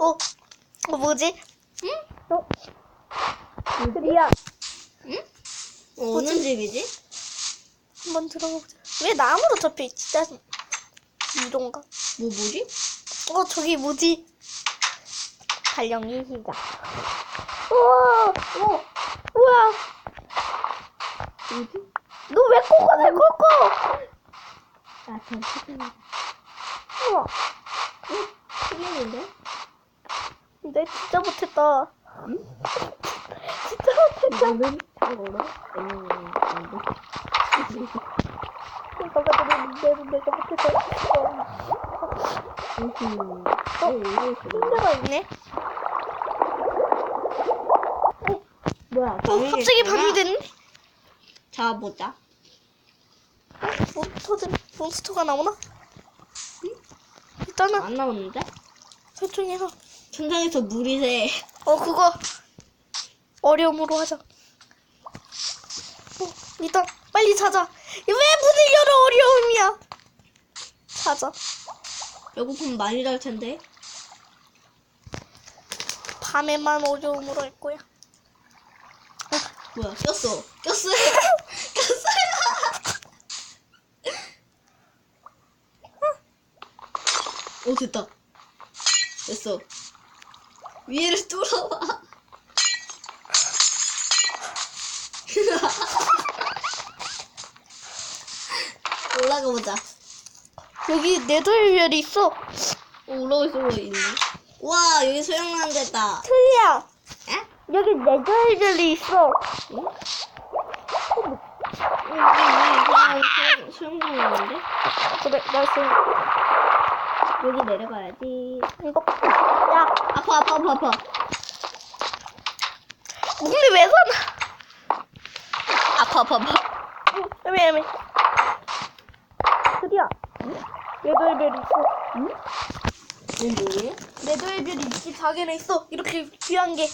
어, 어 뭐지? 응? 어? 드리야, 응? 어, 어느 집이지? 한번 들어가 보자. 왜 나무로 접혀 있지? 짜증. 이런가? 뭐 뭐지? 어, 저기 뭐지? 발령이 시작. 우와, 어, 우와, 뭐지? 너 왜 코가 내 코코? 아, 저 치킨이다. 우와, 치킨인데? 내 진짜 못했다. 응? 진짜 못했다. 너가 들었는데도 내가 못했다. 음, 어, 어. 힘들어 있네. 뭐야? 어, 갑자기 밤이 됐네. 잡아보자. 몬스터들, 몬스터가 나오나? 일단은 안 나오는데? 설정해서. 천장에서 물이 새. 어, 그거 어려움으로 하자. 어, 일단 빨리 찾아. 왜 문을 열어 어려움이야? 찾아. 배고프면 많이 달 텐데. 밤에만 어려움으로 할 거야. 뭐야? 꼈어. 꼈어요. 꼈어요. 오 됐다. 됐어. 위에를 뚫어봐. 올라가 보자. 여기 네덜별이 있어. 어, 올라가 있어 있네. 와 여기 소형만 됐다. 틀리야. 에? 여기 네덜별이 있어. 응? 여기 수영장 있는데? 그래, 나이스. 여기 내려가야지. 이거. 야, 아파 아파 아파 아파. 몸이 왜 사나? 아파 아파 아파. 애매, 애매. 틀리야. 네덜별이 있어. 응? 뭐예요? 네덜별이 24개나 있어. 이렇게 귀한 게.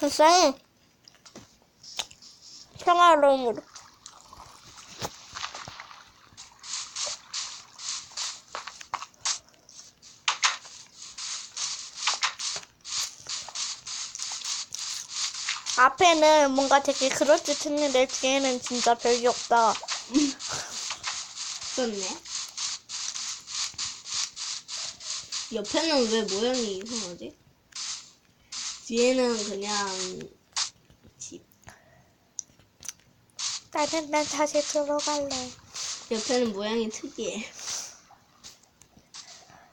세상에 평화로움으로 앞에는 뭔가 되게 그럴듯 했는데 뒤에는 진짜 별게 없다. 그렇네. 옆에는 왜 모양이 이상하지? 뒤에는 그냥 집. 나는 난 다시 들어갈래. 옆에는 모양이 특이해.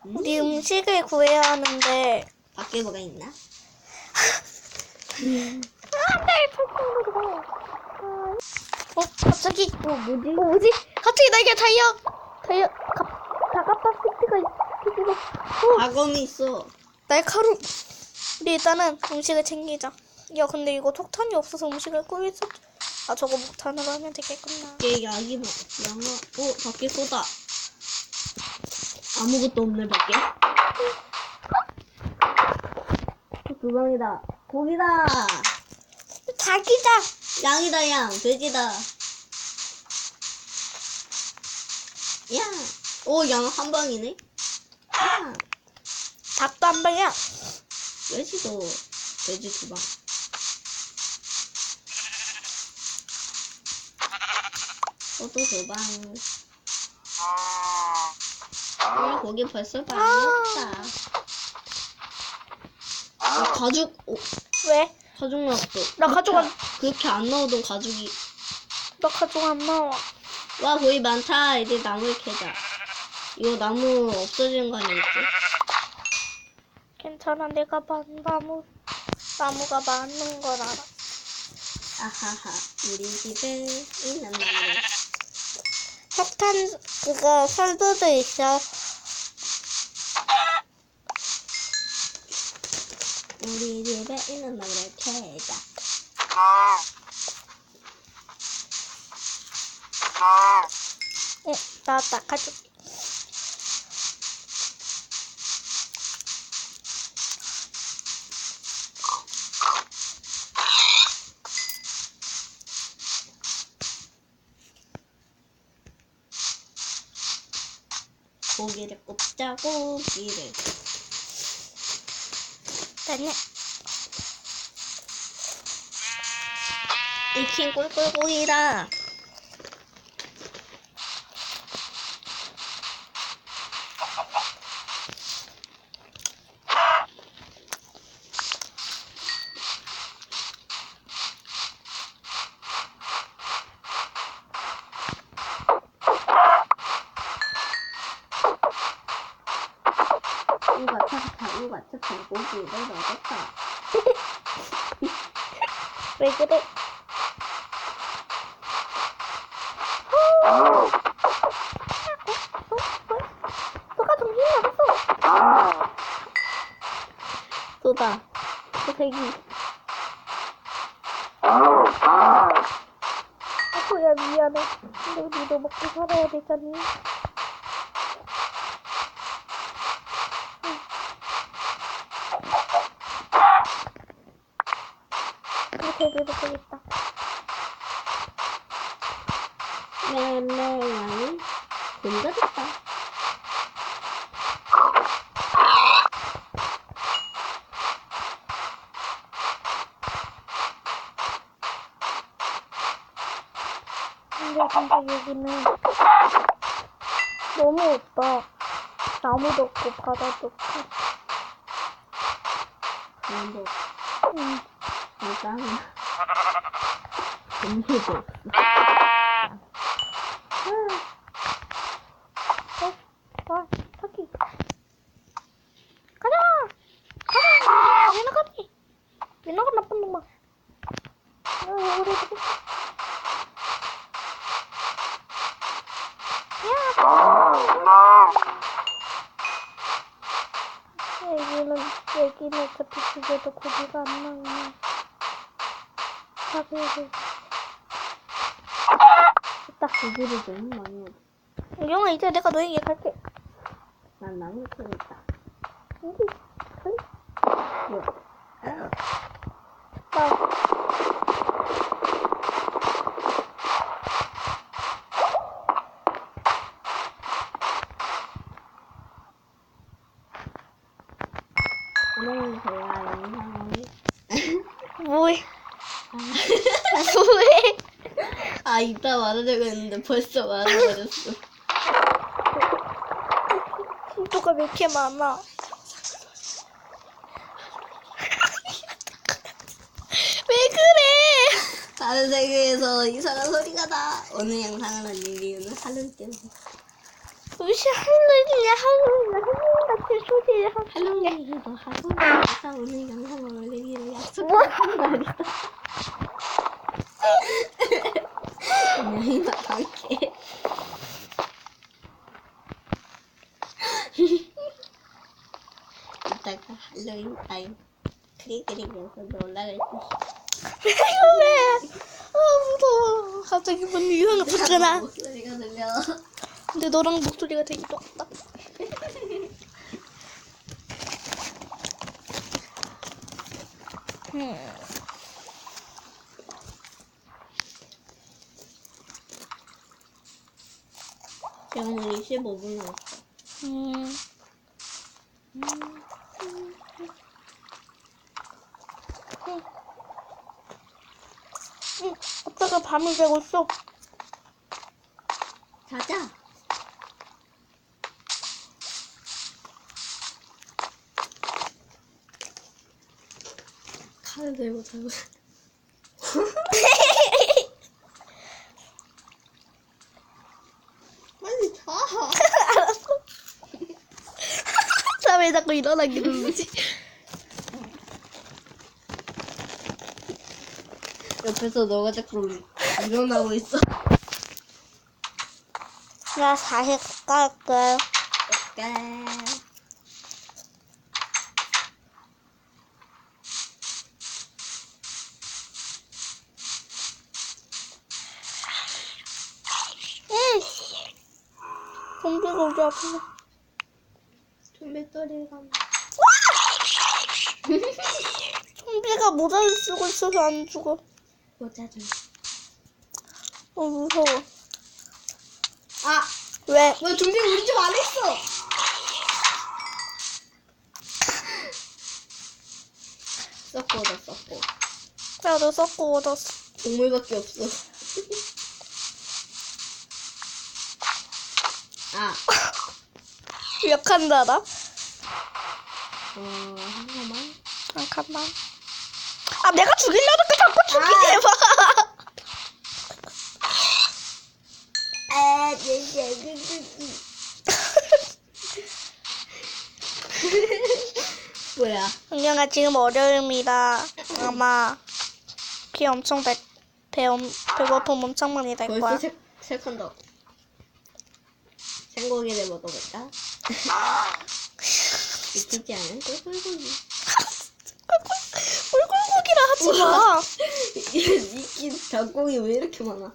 음, 우리 음식을 구해야 하는데 밖에 뭐가 있나? 안돼 철쭉으로 어 갑자기 어 뭐지? 어 뭐지? 갑자기 날개 다이아 다이아 가, 다가빠 스피가 있고 어 과검이 있어. 날카로움 우리 일단은 음식을 챙기자 야 근데 이거 폭탄이 없어서 음식을 꾸밀 수 아, 저거 목탄으로 하면 되겠구나. 얘 약이 뭐 양아. 어 밖에 쏟아. 아무것도 없네 밖에. 어, 두 방이다. 고기다. 닭이다! 양이다 양. 돼지다. 야. 오양 한 방이네. 야. 닭도 한 방이야. 돼지도 돼지 두 방. 저도 두 방. 어, 거기 벌써 많이 없다. 어, 가죽, 어, 왜? 가죽 나왔어. 나 가죽 안, 그렇게 안 나오던 가죽이. 나 가죽 안 나와. 와, 거의 많다. 이제 나무를 캐자. 이거 나무 없어지는 거 아니겠지? 괜찮아. 내가 반 나무, 나무가 많은 걸 알아. 아하하. 우리 집에 있는 나무. 석탄, 그거, 설도도 있어. 우리 집에 있는 나무를 캐자. 어, 나왔다. 가죽. 고기를 굽자 고 기를 됐네. 익힌 꿀꿀고기다 우가 착착 우가 착착 고기를 넣었다 왜 그래? 그 대기. 아코야 미안해. 근데 우리도 먹고 살아야 되잖니. 이 대기 먹어야겠다. 멜멜 고기가 됐다 근데 진짜 여기는 너무 없다. 나무도 없고 바다도 없고. 그런데 응. 일단 음료도 없어 어? 와, 토끼. 가자! 가자! 왜 나가니? 나쁜 놈아. 아, 오래 되겠어. 야! 여기는, 여기는 어차피 집에도 고기가 안 나오네. 가게를. 됐다. 고기를 너무 많이 먹어 영아, 이제 내가 너에게 갈게. 난 나무 캐겠다 여기, 갈뭐 야나 오늘 제가 영상을 뭐해? 뭐해? 아 이따 말하려고 했는데 벌써 말해버렸어 진도가 왜 이렇게 많아? 왜 그래? 다른 세계에서 이상한 소리가 나. 오늘 영상을 올릴 이유는 할로윈 때문에. 무시 할로윈이야 할로윈이야 할로윈 같은 소리를 하고 할로윈이기도 하고 그래서 오늘 영상을 올리기로 뭐? 약속한 날이다 그냥 이만하게. 이따가 할로윈 타임. 크리그릭에서 놀라 그랬지 왜? 아 무서워 갑자기 뭔 이상한 소리가 목소리가 들려 근데 너랑 목소리가 되게 똑같다 음. 지금 우리 15분 남았어 음. 응, 아빠가 밤을 새고 있어. 자자 칼을 들고 자고 빨리 자 알았어. 나 왜 자꾸 일어나기 누르지? 옆에서 너가 자꾸 일어나고 있어 나 다시 갈게. 약간 응. 좀비가 우리 앞에서. 좀비소리가 좀비가 모자를 쓰고 있어서 안 죽어. 모자 좀. 어 무서워. 아, 왜? 너 준비 우리 좀 안 했어. 썩고 얻어, 썩고. 나도 썩고 얻었어. 동물밖에 없어. 아, 약한다 나. 어, 한 번만. 잠깐만. 아 내가 죽이려니까 자꾸 죽이게 아. 해봐. 아, 진짜. 뭐야? 은경아 지금 월요일입니다. 아마 비 엄청 배, 배 엄, 배고픔 엄청 많이 날 거야. 세, 세컨더. 생고기를 먹어볼까? 익히지 않은 꿀꿀고기. 꿀꿀 하지 마. 익힌 닭고기 왜 이렇게 많아?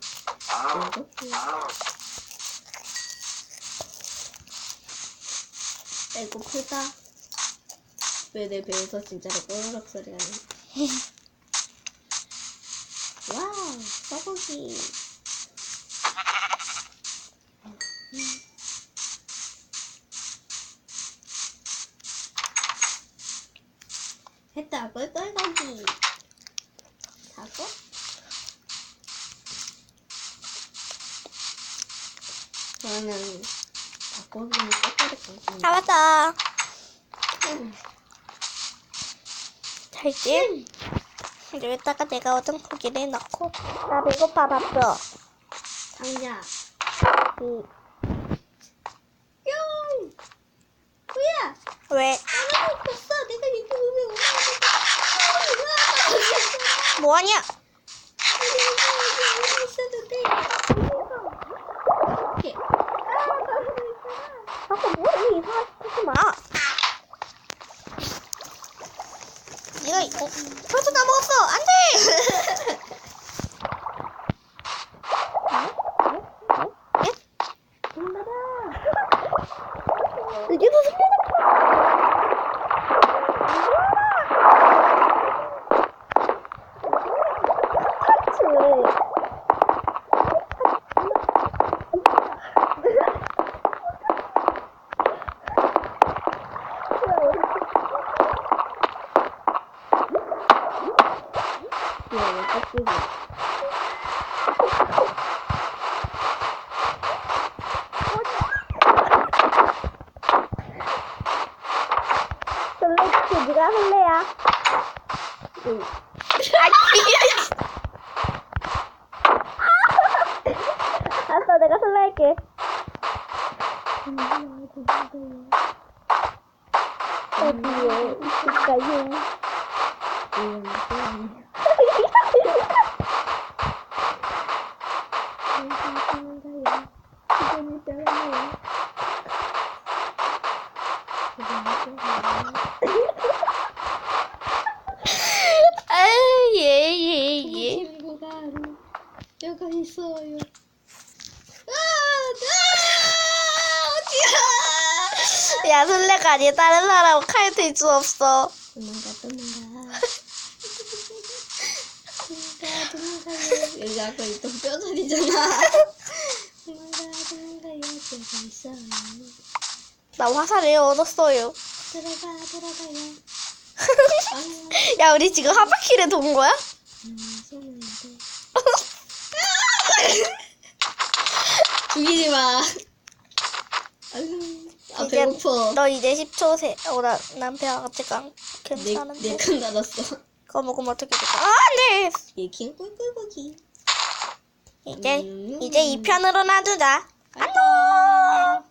배고프다. 왜 내 배에서 진짜로 꼬르륵 소리가 나냐? 와우, 소고기. 했다, 꿀꿀고기. 사고? 저는 닭고기는 고기. 잡았다. 자 이제 이제 여기다가 내가 얻은 고기를 넣고 나 배고파 바빠. 상자. 그, 뿅! 뭐야? 왜? 하나도 없어. 내가 이렇게 보면 뭐하냐? 있었는데. 이렇게. 자꾸 뭐해 이상한 짓 하지 마. 이거 벌써 다 먹었어. 안돼. 이게 무슨 일이야? 뭐야, 왜 깍두기? 설레지 네가 설레야. 응. 알았어 내가 설레할게. 어디에 있을까요? 아 예 예 예. 친구가 여가 있어요. 아, 아, 야 설레가 아니야 다른 사람 칼 들 수 없어. 도망가, 도망가. 도망가, 도망가요. 여기 아까 있던 뼈다리잖아. 도망가, 있어요. 나 화살을 얻었어요. 들어가, 들어가요. 야 우리 지금 한 바퀴를 돈 거야? 음. 죽이지 마. 아 이제 배고파. 뭐, 너 이제 10초 세. 어나 남편 아직 안 괜찮은데. 내내칸 닫았어. 그거 먹으면 어떻게 될까? 아, 안 돼. 얘긴 꿀꿀고기. 이제 음. 이제 2편으로 놔두자. 안녕.